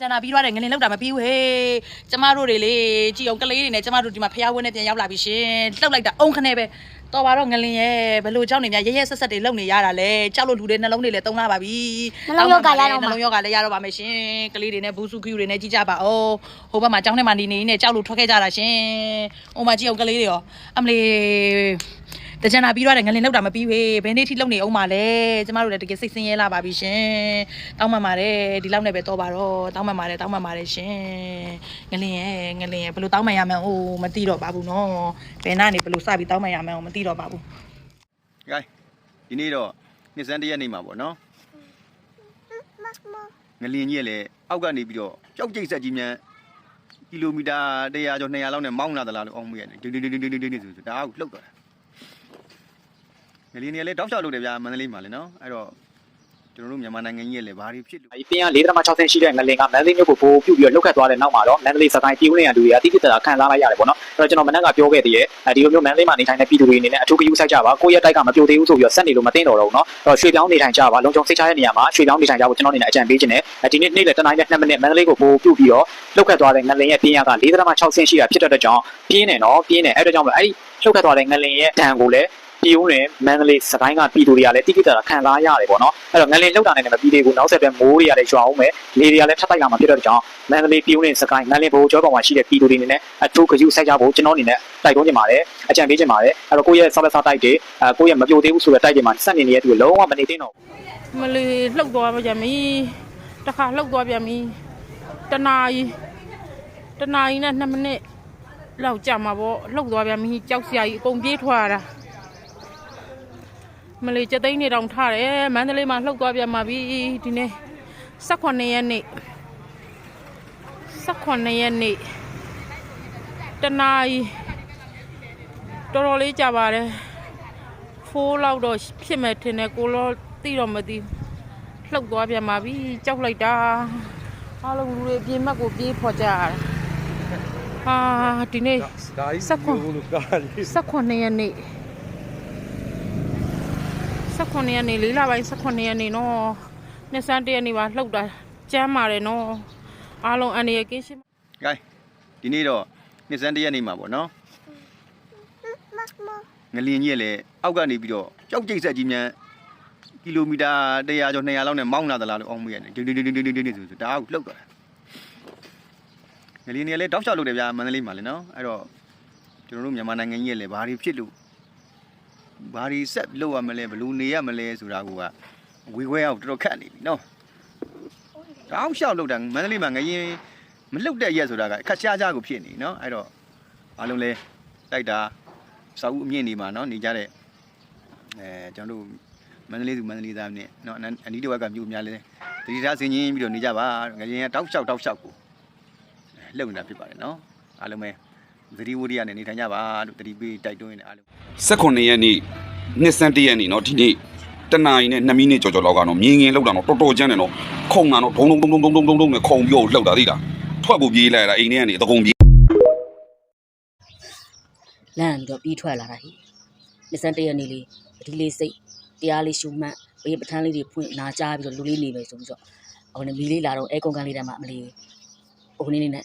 ကျန်တာပြီးသွားတယ်ငလင်လောက်တာမပြီးဘူးဟေးကျမတို့တွေလေကြည်အောင်ကလေးတွေနဲ့ကျမတို့ဒီမှာဖျားဝင်းနဲ့ပြန်ရောက်လာပြီရှင်လှုပ်လိုက်တာအုံခနဲ့ပဲတော်ပါတော့ငလင်ရဲ့ဘလို့ကြောက်နေများရဲရဲဆက်ဆက်တွေလုံနေရတာလဲကြောက်လို့လူတွေနှလုံးတွေလည်းတုံးလာပါပြီနှလုံးရောဂါရတော့မှာနှလုံးယောဂလည်းရတော့ပါမယ်ရှင်ကလေးတွေနဲ့ဘူးစုခူတွေနဲ့ကြီးကြပါအောင်ဟိုဘက်မှာကြောင်းထဲမှာနေနေနဲ့ကြောက်လို့ထွက်ခဲ့ကြတာရှင်ဟိုမှာကြည့်အောင်ကလေးတွေရောအမလီ တကြံတာပြီးသွားတယ်ငလင်လောက်တာမပြီးဘူးဘယ်နေ့ထိလုံနေအောင်ပါလဲကျမတို့လည်းတကယ်စိတ်ဆင်းရဲလာပါပြီရှင်တောင်းပန်ပါတယ်ဒီလောက်နဲ့ပဲတော့ပါတော့တောင်းပန်ပါတယ်တောင်းပန်ပါတယ်ရှင်ငလင်ရဲ့ငလင်ရဲ့ဘယ်လိုတောင်းပန်ရမလဲဟိုမသိတော့ပါဘူးနော်ဘယ်နာနေဘယ်လိုစပြီးတောင်းပန်ရမလဲမသိတော့ပါဘူး။ဂိုင်းဒီနေ့တော့နှစ်စန်းတစ်ရက်နေမှာပေါ့နော်။ငလင်းကြီးရဲ့လေအောက်ကနေပြီးတော့ကြောက်ကြိတ်ဆက်ကြီးမြန်ကီလိုမီတာ100ကျော်200လောက်နဲ့မောင်းလာသလားလို့အောင်းမိရတယ်။ဒင်းဒင်းဒင်းဒင်းဒင်းဆိုဆိုဒါအောက်လှုပ်သွားတာ။ ငလင်းကြီးကလည်းတောက်လျှောက်လုပ်တယ်ဗျာမန္တလေးမှာလေနော်။အဲ့တော့ကျွန်တော်တို့မြန်မာနိုင်ငံကြီးရဲ့လေဘာတွေဖြစ်လို့ဒီပြင်က4.6ဆင်းရှိတဲ့ငလင်ကမန္တလေးမြို့ကိုပို့ပြုတ်ပြီးတော့လောက်ခတ်သွားတဲ့နောက်မှာတော့မန္တလေးစကိုင်းပြည်ဦးနေရလူတွေကတိတိကျကျခံစားလိုက်ရတယ်ပေါ့နော်အဲ့တော့ကျွန်တော်မနက်ကပြောခဲ့သေးရဲ့အဲဒီလိုမျိုးမန္တလေးမှာနေထိုင်တဲ့ပြည်သူတွေအနေနဲ့အထူးဂရုစိုက်ကြပါကိုယ့်ရဲ့တိုက်ကမပြိုသေးဘူးဆိုပြီးတော့ဆက်နေလို့မသိတော့တော့ဘူးနော်အဲ့တော့ရွှေပြောင်းနေထိုင်ကြပါလုံခြုံစိတ်ချတဲ့နေရာမှာရွှေပြောင်းနေထိုင်ကြဖို့ကျွန်တော်အနေနဲ့အကြံပေးခြင်းနဲ့ဒီနေ့နေ့လယ်တနိုင်နဲ့2မိနစ်မန္တလေးကိုပို့ပြုတ်ပြီးတော့လောက်ခတ်သွားတဲ့ငလင်ရဲ့ပြင်ရက4.6ဆင်းရှိတာဖြစ်တဲ့အတွက်ကြောင့်ပြင်းနေတော့ပြင်းနေအဲ့တော့ကြောင့်အဲ့ဒီလောက်ခတ်သွားတဲ့ငလင်ရဲ့ဒဏ်ကိုလည်း ပြည်ဦးနဲ့မန္တလေးစကိုင်းကပြည်သူတွေကလည်းတိတိကျကျခံစားရတယ်ပေါ့နော်အဲ့တော့ငလင်လောက်တာနဲ့မပြီးသေးဘူးနောက်ဆက်တွဲမိုးတွေကလည်းရွာအောင်မယ်လေတွေကလည်းထပ်တိုက်လာမှာဖြစ်တဲ့ကြောင့်မန္တလေးပြည်ဦးနဲ့စကိုင်းငလင်ဘိုးကျောပေါ်မှာရှိတဲ့ပြည်သူတွေအနေနဲ့အထူးဂရုစိုက်ကြဖို့ကျွန်တော်အနေနဲ့တိုက်တွန်းချင်ပါတယ်အကြံပေးချင်ပါတယ်အဲ့တော့ကိုယ့်ရဲ့ဆောက်လက်စားတိုက်တွေအဲကိုယ့်ရဲ့မပြိုသေးဘူးဆိုတဲ့တိုက်တွေမှာစက်နေနေတဲ့သူတွေလုံးဝမနေသင့်တော့ဘူးမလီလှုပ်သွားပြန်ပြီတခါလှုပ်သွားပြန်ပြီတနာကြီးတနာကြီးနဲ့2မိနစ်လောက်ကြာမှာပေါ့လှုပ်သွားပြန်ပြီကြောက်စရာကြီးအကုန်ပြေးထွက်ရတာ မလီစက်သိန်းနေတောင်ထားတယ်မန္တလေးမှာလှုပ်သွားပြန်ပါပြီဒီနေ့18ရက်နေ့18ရက်နေ့တနာကြီးတော်တော်လေးကြာပါတယ်ဖိုးလောက်တော့ဖြစ်မဲ့ထင်တယ်ကိုလောသိတော့မသိဘူးလှုပ်သွားပြန်ပါပြီကြောက်လိုက်တာအားလုံးလူတွေအပြင်ဘက်ကိုပြေးဖော်ကြရတာဟာဒီနေ့စက်ခွန်စက်ခွန်ရက်နေ့ စက်ခွန်ရက်နေ့လေးလပိုင်းစက်ခွန်ရက်နေ့နော်နှစ်စန်းတရက်နေ့ပါလှုပ်တာကျမ်းပါတယ်နော်အားလုံးအန်ရကင်းရှင်းဂိုင်းဒီနေ့တော့နှစ်စန်းတစ်ရက်နေမှာပေါ့နော်။ငလင်းကြီးရဲ့လေအောက်ကနေပြီးတော့ကြောက်ကြိတ်ဆက်ကြီးမြန်ကီလိုမီတာ100ကျော်200လောက်နဲ့မောင်းလာသလားလို့အောင်းမိရတယ်။ဒင်းဒင်းဒင်းဒင်းဒင်းဆိုဆိုဒါအောက်လှုပ်သွားတာ။ငလင်းကြီးကလည်းတောက်လျှောက်လုပ်တယ်ဗျာမန္တလေးမှာလေနော်။အဲ့တော့ကျွန်တော်တို့မြန်မာနိုင်ငံကြီးရဲ့လေဘာတွေဖြစ်လို့ ဘာတွေဆက်လုပ်ရမလဲဘယ်လိုနေရမလဲဆိုတာကဝေခွဲအောင်တော်တော်ခက်နေပြီနော်တောင်းလျှောက်လောက်တာမန္တလေးမှာငရင်မလုတ်တဲ့ရက်ဆိုတာကခက်ချားချားကိုဖြစ်နေနော်အဲ့တော့အားလုံးလဲတိုက်တာစာဦးအမြင့်နေမှာနော်နေကြတဲ့အဲကျွန်တော်တို့မန္တလေးသူမန္တလေးသားနဲ့နော်အနီးတစ်ဝက်ကမြို့များလဲတတိထားဆင်ချင်းပြီးတော့နေကြပါငရင်ကတောက်လျှောက်တောက်လျှောက်ကိုလှုပ်နေတာဖြစ်ပါတယ်နော်အားလုံးပဲ သတိဝိရိယနဲ့နေထိုင်ကြပါလို့သတိပေးတိုက်တွန်းနေတယ်အားလုံး18ရက်နေ့နှစ်စန်းတရက်နေ့နော်ဒီနေ့တနာရီနဲ့2မိနစ်ကြော်ကြော်လောက်ကတော့မြင်ငင်လောက်တာတော့တော်တော်ကျန်းတယ်နော်ခုံတာတော့ဒုံဒုံဒုံဒုံဒုံဒုံဒုံနဲ့ခုံပြောလောက်တာသိလားထွက်ကိုပြေးလိုက်တာအိမ်ထဲကနေတကုံပြေးလမ်းတော့ပြီးထွက်လာတာဟိနှစ်စန်းတရက်နေ့လေးအဒီလေးစိတ်တရားလေးရှုမှတ်ဘေးပဋ္ဌာန်းလေးတွေဖွင့်နာကြားပြီးတော့လူလေးနေမယ်ဆိုပြီးတော့ဟိုနေမီလေးလာတော့အဲကုန်ကန်လေးတန်းမှအမလေးဟိုနေနေနဲ့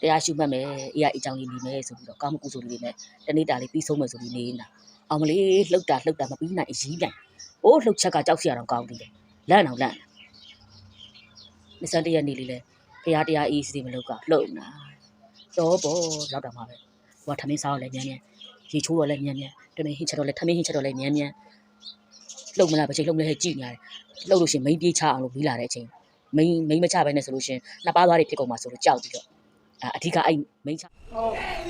တရားရှုမှတ်မယ်အေးရအကြောင်းလေးနေမယ်ဆိုပြီးတော့ကောင်းမှုကုသိုလ်လေးနဲ့တနေ့တာလေးပြီးဆုံးမယ်ဆိုပြီးနေတာအောင်မလေးလှုပ်တာလှုပ်တာမပြီးနိုင်အကြီးပြန်အိုးလှုပ်ချက်ကကြောက်စရာတော့ကောင်းသေးတယ်လန့်အောင်လန့်နှစ်စန်းတရက်နေလေးလဲဖရားတရားအေးစီစီမလုပ်ကလှုပ်နာတော့ဘောလောက်တာမှာပဲဟိုကထမင်းစားတော့လဲမြန်မြန်ရေချိုးတော့လည်းမြန်မြန်တမင်ဟင်းချက်တော့လည်းထမင်းဟင်းချက်တော့လည်းမြန်မြန်လှုပ်မလားတစ်ချိန်လှုပ်မလဲဟဲ့ကြည့်နေရတယ်လှုပ်လို့ရှရင်မိန်းပြေးချအောင်လို့ပြီးလာတဲ့အချိန်မိန်းမိန်းမချပဲနဲ့ဆိုလို့ရှရင်နှစ်ပါးသွားတွေဖြစ်ကုန်မှာဆိုလို့ကြောက်ပြီးတော့ အဲအဓိကအဲ့မိန်းချ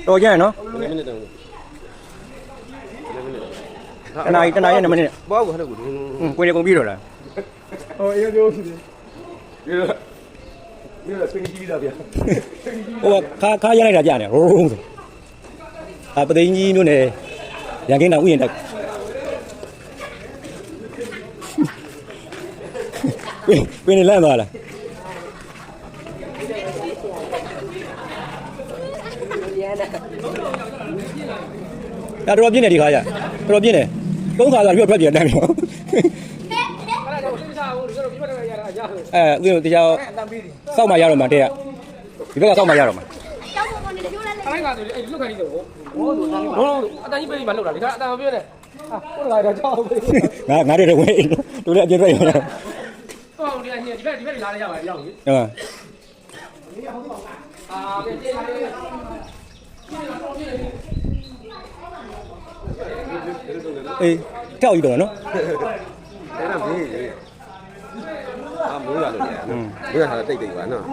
တော်ကြရနော်တနားရီတနားရီနဲ့မနစ်ဘောက်ကိုဟဲ့လို့ကိုဒုံอืมကိုနေကုန်ပြီတော့လားဟောအေးပြောစီတယ်ဒီလိုဒီလိုစင်ကြီးတာဗျာဟိုခါခါရလိုက်တာကြာနေရိုးရိုးဆိုအပသိန်းကြီးတို့နဲ့ရန်ကင်းတော်ဥယျာဉ်တက်ကိုကိုနေလန့်သွားလား ဒါတော့ပြင်းနေဒီခါရတော်ပြင်းနေသုံးခါဆိုပြီးတော့ထွက်ပြေးတန်းပြီအဲ့ဒါတော့စဉ်းစားဘူးဒီလိုပြီးတော့ရတာရအဲဦးဇင်းတို့တရားစောက်မှရတော့မှတဲ့ကဒီဘက်ကစောက်မှရတော့မှအဲ့ဒါကဆိုအဲ့လွတ်ခိုင်းနေတယ်ဟိုဟိုအတန်ကြီးပေးပြီးမှလှုပ်တာဒီကအတန်မပြောနဲ့ဟာဟိုကတော့ကြောက်ပြီငါငါတို့တော့ဝင်တို့လည်းအပြည့်တွေ့ရအောင်ဟိုဒီကညဒီဘက်ဒီဘက်လာရရပါရောက်ပြီဟုတ်ပါအာကဲကျေးဇူး အေးတောက်ယူတော့နော်အဲ့ဒါမင်းလေအာမိုးရလို့လေနော်မိုးရတာတိတ်တိတ်ပါနော်